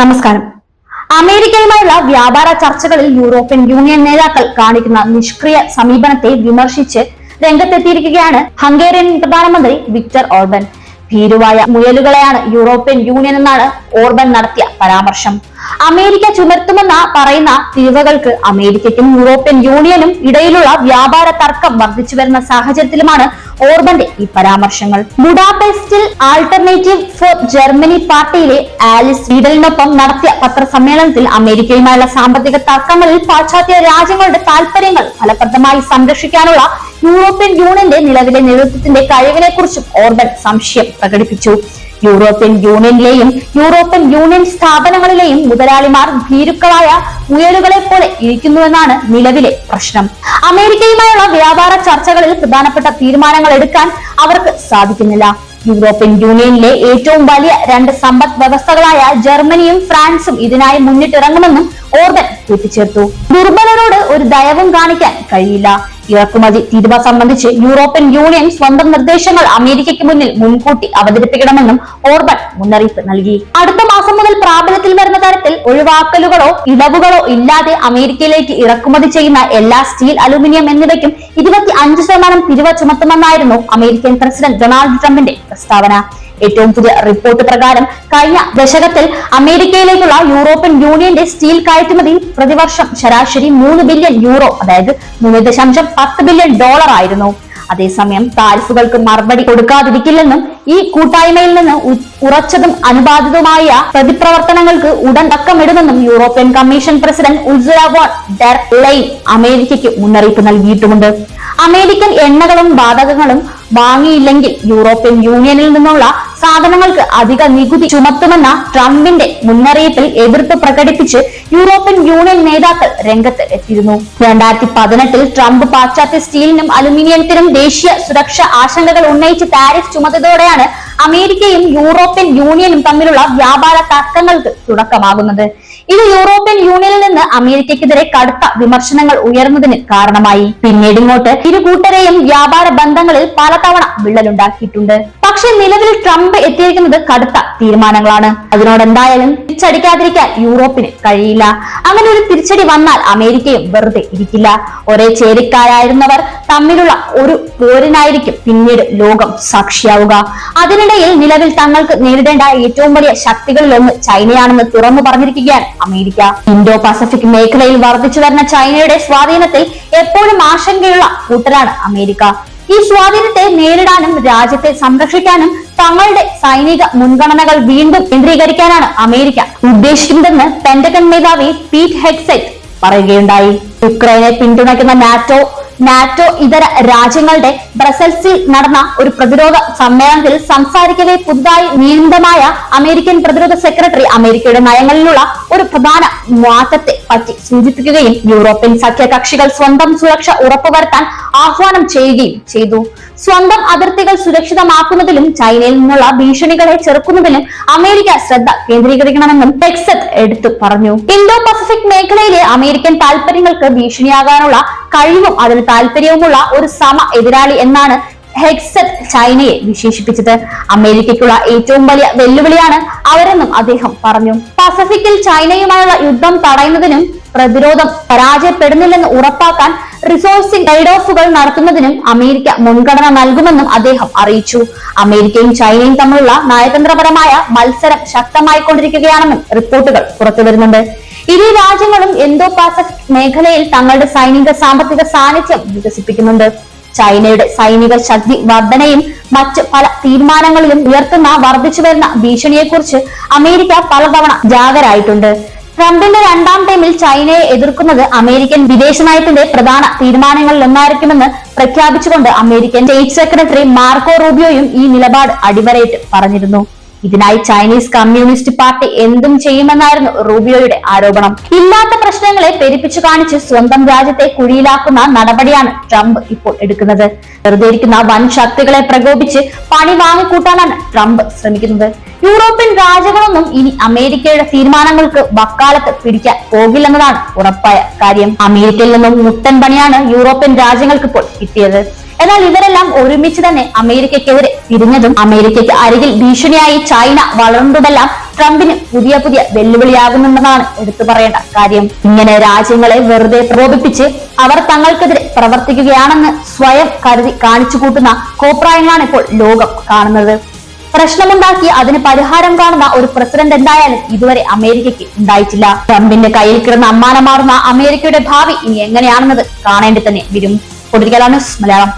നമസ്കാരം. അമേരിക്കയുമായുള്ള വ്യാപാര ചർച്ചകളിൽ യൂറോപ്യൻ യൂണിയൻ നേതാക്കൾ കാണിക്കുന്ന നിഷ്ക്രിയ സമീപനത്തെ വിമർശിച്ച് രംഗത്തെത്തിയിരിക്കുകയാണ് ഹംഗേറിയൻ പ്രധാനമന്ത്രി വിക്ടർ ഓർബൻ. ഭീരുവായ മുയലുകളെയാണ് യൂറോപ്യൻ യൂണിയൻ എന്നാണ് ഓർബൻ നടത്തിയ പരാമർശം. അമേരിക്ക ചുമർത്തുമെന്ന പറയുന്ന തീവകൾക്ക് അമേരിക്കയ്ക്കും യൂറോപ്യൻ യൂണിയനും ഇടയിലുള്ള വ്യാപാര തർക്കം വർദ്ധിച്ചു വരുന്ന സാഹചര്യത്തിലുമാണ് ഓർബന്റെ ഈ പരാമർശങ്ങൾ. ബുഡാപെസ്റ്റിൽ ആൾട്ടർനേറ്റീവ് ഫോർ ജർമ്മനി പാർട്ടിയിലെ ആലിസ് വീഡലിനൊപ്പം നടത്തിയ പത്രസമ്മേളനത്തിൽ അമേരിക്കയുമായുള്ള സാമ്പത്തിക തർക്കങ്ങളിൽ പാശ്ചാത്യ രാജ്യങ്ങളുടെ താൽപര്യങ്ങൾ ഫലപ്രദമായി സംരക്ഷിക്കാനുള്ള യൂറോപ്യൻ യൂണിയന്റെ നിലവിലെ നേതൃത്വത്തിന്റെ കഴിവിനെ കുറിച്ചും ഓർബൻ സംശയം പ്രകടിപ്പിച്ചു. യൂറോപ്യൻ യൂണിയനിലെയും യൂറോപ്യൻ യൂണിയൻ സ്ഥാപനങ്ങളിലെയും മുതലാളിമാർ ഭീരുക്കളായ മുയലുകളെ പോലെ ഇരിക്കുന്നുവെന്നാണ് നിലവിലെ പ്രശ്നം. അമേരിക്കയുമായുള്ള വ്യാപാര ചർച്ചകളിൽ പ്രധാനപ്പെട്ട തീരുമാനങ്ങൾ എടുക്കാൻ അവർക്ക് സാധിക്കുന്നില്ല. യൂറോപ്യൻ യൂണിയനിലെ ഏറ്റവും വലിയ രണ്ട് സമ്പദ് വ്യവസ്ഥകളായ ജർമ്മനിയും ഫ്രാൻസും ഇതിനായി മുന്നിട്ടിറങ്ങുമെന്നും ഓർബൻ കൂട്ടിച്ചേർത്തു. ദുർബലരോട് ഒരു ദയവും കാണിക്കാൻ കഴിയില്ല. ഇറക്കുമതി തീരുവ സംബന്ധിച്ച് യൂറോപ്യൻ യൂണിയൻ സ്വന്തം നിർദ്ദേശങ്ങൾ അമേരിക്കയ്ക്ക് മുന്നിൽ മുൻകൂട്ടി അവതരിപ്പിക്കണമെന്നും ഓർബൻ മുന്നറിയിപ്പ് നൽകി. അടുത്ത മാസം മുതൽ പ്രാബല്യത്തിൽ വരുന്ന തരത്തിൽ ഒഴിവാക്കലുകളോ ഇളവുകളോ ഇല്ലാതെ അമേരിക്കയിലേക്ക് ഇറക്കുമതി ചെയ്യുന്ന എല്ലാ സ്റ്റീൽ അലുമിനിയം എന്നിവയ്ക്കും ഇരുപത്തി അഞ്ച് ശതമാനം തിരുവ ചുമത്തുമെന്നായിരുന്നു അമേരിക്കൻ പ്രസിഡന്റ് ഡൊണാൾഡ് ട്രംപിന്റെ പ്രസ്താവന. ഏറ്റവും പുതിയ റിപ്പോർട്ട് പ്രകാരം കഴിഞ്ഞ ദശകത്തിൽ അമേരിക്കയിലേക്കുള്ള യൂറോപ്യൻ യൂണിയന്റെ സ്റ്റീൽ കയറ്റുമതി പ്രതിവർഷം ശരാശരി മൂന്ന് ബില്യൺ യൂറോ അതായത് മൂന്ന് ദശാംശം പത്ത് ബില്യൺ ഡോളർ ആയിരുന്നു. അതേസമയം താരിഫുകൾക്ക് മറുപടി കൊടുക്കാതിരിക്കില്ലെന്നും ഈ കൂട്ടായ്മയിൽ നിന്ന് ഉറച്ചതും അനുബാധിതവുമായ പ്രതിപ്രവർത്തനങ്ങൾക്ക് ഉടൻ തക്കമിടുമെന്നും European commission president Ursula von der Leyen അമേരിക്കയ്ക്ക് മുന്നറിയിപ്പ് നൽകിയിട്ടുമുണ്ട്. അമേരിക്കൻ എണ്ണകളും വാതകങ്ങളും വാങ്ങിയില്ലെങ്കിൽ യൂറോപ്യൻ യൂണിയനിൽ നിന്നുള്ള സാധനങ്ങൾക്ക് അധിക നികുതി ചുമത്തുമെന്ന ട്രംപിന്റെ മുന്നറിയിപ്പിൽ എതിർപ്പ് പ്രകടിപ്പിച്ച് യൂറോപ്യൻ യൂണിയൻ നേതാക്കൾ രംഗത്ത് എത്തിയിരുന്നു. രണ്ടായിരത്തി പതിനെട്ടിൽ ട്രംപ് പാശ്ചാത്യ സ്റ്റീലിനും അലുമിനിയത്തിനും ദേശീയ സുരക്ഷാ ആശങ്കകൾ ഉന്നയിച്ച് താരിഫ് ചുമത്തതോടെയാണ് അമേരിക്കയും യൂറോപ്യൻ യൂണിയനും തമ്മിലുള്ള വ്യാപാര തർക്കങ്ങൾക്ക് തുടക്കമാകുന്നത്. ഇത് യൂറോപ്യൻ യൂണിയനിൽ നിന്ന് അമേരിക്കയ്ക്കെതിരെ കടുത്ത വിമർശനങ്ങൾ ഉയർന്നതിന് കാരണമായി. പിന്നീട് ഇങ്ങോട്ട് ഇരു കൂട്ടരെയും വ്യാപാര ബന്ധങ്ങളിൽ പലതവണ വിള്ളലുണ്ടാക്കിയിട്ടുണ്ട്. പക്ഷെ നിലവിൽ ട്രംപ് എത്തിയിരിക്കുന്നത് കടുത്ത തീരുമാനങ്ങളാണ്. അതിനോട് എന്തായാലും തിരിച്ചടിക്കാതിരിക്കാൻ യൂറോപ്പിന് കഴിയില്ല. അങ്ങനെ ഒരു തിരിച്ചടി വന്നാൽ അമേരിക്കയും വെറുതെ ഇരിക്കില്ല. ഒരേ ചേരിക്കാരായിരുന്നവർ തമ്മിലുള്ള ഒരു പോരിനായിരിക്കും പിന്നീട് ലോകം സാക്ഷിയാവുക. അതിനിടയിൽ നിലവിൽ തങ്ങൾക്ക് നേരിടേണ്ട ഏറ്റവും വലിയ ശക്തികളിലൊന്ന് ചൈനയാണെന്ന് തുറന്നു പറഞ്ഞിരിക്കുകയാണ് അമേരിക്ക ഇന്തോ പസഫിക് മേഖലയിൽ വർദ്ധിച്ചു വരുന്ന ചൈനയുടെ സ്വാധീനത്തിൽ എപ്പോഴും ആശങ്കയുള്ള കൂട്ടരാണ് അമേരിക്ക. ഈ സ്വാധീനത്തെ നേരിടാനും രാജ്യത്തെ സംരക്ഷിക്കാനും തങ്ങളുടെ സൈനിക മുൻഗണനകൾ വീണ്ടും കേന്ദ്രീകരിക്കാനാണ് അമേരിക്ക ഉദ്ദേശിക്കുന്നതെന്ന് പെന്റഗൺ മേധാവി പീറ്റ് ഹെക്സെറ്റ് പറയുകയുണ്ടായി. ഉക്രൈനെ പിന്തുണയ്ക്കുന്ന നാറ്റോ നാറ്റോ ഇതര രാജ്യങ്ങളുടെ ബ്രസൽസിൽ നടന്ന ഒരു പ്രതിരോധ സമ്മേളനത്തിൽ സംസാരിക്കവെ പുതുതായി നിയമിതമായ അമേരിക്കൻ പ്രതിരോധ സെക്രട്ടറി അമേരിക്കയുടെ നയങ്ങളിലുള്ള ഒരു പ്രധാന മാറ്റത്തെ പറ്റി സൂചിപ്പിക്കുകയും യൂറോപ്യൻ സഖ്യകക്ഷികൾ സ്വന്തം സുരക്ഷ ഉറപ്പുവരുത്താൻ ആഹ്വാനം ചെയ്യുകയും ചെയ്തു. സ്വന്തം അതിർത്തികൾ സുരക്ഷിതമാക്കുന്നതിലും ചൈനയിൽ നിന്നുള്ള ഭീഷണികളെ ചെറുക്കുന്നതിലും അമേരിക്ക ശ്രദ്ധ കേന്ദ്രീകരിക്കണമെന്നും ടെക്സത്ത് എടുത്തു പറഞ്ഞു. ഇന്തോ പസഫിക് മേഖലയിലെ അമേരിക്കൻ താൽപര്യങ്ങൾക്ക് ഭീഷണിയാകാനുള്ള കഴിവും അതിന് താല്പര്യവുമുള്ള ഒരു സമ എതിരാളി എന്നാണ് ഹെക്സറ്റ് ചൈനയെ വിശേഷിപ്പിച്ചത്. അമേരിക്കയ്ക്കുള്ള ഏറ്റവും വലിയ വെല്ലുവിളിയാണ് അവരെന്നും അദ്ദേഹം പറഞ്ഞു. പസഫിക്കിൽ ചൈനയുമായുള്ള യുദ്ധം തടയുന്നതിനും പ്രതിരോധം പരാജയപ്പെടുന്നില്ലെന്ന് ഉറപ്പാക്കാൻ റിസോഴ്സിംഗ് ട്രേഡ് ഓഫുകൾ നടത്തുന്നതിനും അമേരിക്ക മുൻഗണന നൽകുമെന്നും അദ്ദേഹം അറിയിച്ചു. അമേരിക്കയും ചൈനയും തമ്മിലുള്ള നയതന്ത്രപരമായ മത്സരം ശക്തമായിക്കൊണ്ടിരിക്കുകയാണെന്നും റിപ്പോർട്ടുകൾ പുറത്തു വരുന്നുണ്ട്. ഇരു രാജ്യങ്ങളും ഇന്തോ പാസഫിക് മേഖലയിൽ തങ്ങളുടെ സൈനിക സാമ്പത്തിക സാന്നിധ്യം വികസിപ്പിക്കുന്നുണ്ട്. ചൈനയുടെ സൈനിക ശക്തി വർധനയും മറ്റ് പല തീരുമാനങ്ങളിലും ഉയർത്തുന്ന വർദ്ധിച്ചു വരുന്ന ഭീഷണിയെക്കുറിച്ച് അമേരിക്ക പലതവണ ജാഗരായിട്ടുണ്ട്. ട്രംപിന്റെ രണ്ടാം ടൈമിൽ ചൈനയെ എതിർക്കുന്നത് അമേരിക്കൻ വിദേശ നയത്തിന്റെ പ്രധാന തീരുമാനങ്ങളിൽ ഒന്നായിരിക്കുമെന്ന് പ്രഖ്യാപിച്ചുകൊണ്ട് അമേരിക്കൻ സ്റ്റേറ്റ് സെക്രട്ടറി മാർക്കോ റൂബിയോയും ഈ നിലപാട് അടിവരയിട്ട് പറഞ്ഞിരുന്നു. ഇതിനായി ചൈനീസ് കമ്മ്യൂണിസ്റ്റ് പാർട്ടി എന്തും ചെയ്യുമെന്നായിരുന്നു റൂബിയോയുടെ ആരോപണം. ഇല്ലാത്ത പ്രശ്നങ്ങളെ പെരുപ്പിച്ചു കാണിച്ച് സ്വന്തം രാജ്യത്തെ കുഴിയിലാക്കുന്ന നടപടിയാണ് ട്രംപ് ഇപ്പോൾ എടുക്കുന്നത്. വെറുതെ ഇരിക്കുന്ന വൻ ശക്തികളെ പ്രകോപിച്ച് പണി വാങ്ങിക്കൂട്ടാനാണ് ട്രംപ് ശ്രമിക്കുന്നത്. യൂറോപ്യൻ രാജ്യങ്ങളൊന്നും ഇനി അമേരിക്കയുടെ തീരുമാനങ്ങൾക്ക് വക്കാലത്ത് പിടിക്കാൻ പോകില്ലെന്നതാണ് ഉറപ്പായ കാര്യം. അമേരിക്കയിൽ നിന്നും മുട്ടൻ പണിയാണ് യൂറോപ്യൻ രാജ്യങ്ങൾക്ക് ഇപ്പോൾ കിട്ടിയത്. എന്നാൽ ഇവരെല്ലാം ഒരുമിച്ച് തന്നെ അമേരിക്കയ്ക്കെതിരെ തിരിഞ്ഞതും അമേരിക്കയ്ക്ക് അരികിൽ ഭീഷണിയായി ചൈന വളർന്നതെല്ലാം ട്രംപിന് പുതിയ പുതിയ വെല്ലുവിളിയാകുന്നുണ്ടെന്നാണ് എടുത്തു പറയേണ്ട കാര്യം. ഇങ്ങനെ രാജ്യങ്ങളെ വെറുതെ പ്രകോപിപ്പിച്ച് അവർ തങ്ങൾക്കെതിരെ പ്രവർത്തിക്കുകയാണെന്ന് സ്വയം കരുതി കാണിച്ചു കൂട്ടുന്ന കോപ്രായങ്ങളാണ് ഇപ്പോൾ ലോകം കാണുന്നത്. പ്രശ്നമുണ്ടാക്കി അതിന് പരിഹാരം കാണുന്ന ഒരു പ്രസിഡന്റ് എന്തായാലും ഇതുവരെ അമേരിക്കയ്ക്ക് ഉണ്ടായിട്ടില്ല. ട്രംപിന്റെ കയ്യിൽ കിടന്ന് അമ്മാനമാറുന്ന അമേരിക്കയുടെ ഭാവി ഇനി എങ്ങനെയാണെന്നത് കാണേണ്ടി തന്നെ വരും. പൊളിറ്റിക്കൽ മലയാളം.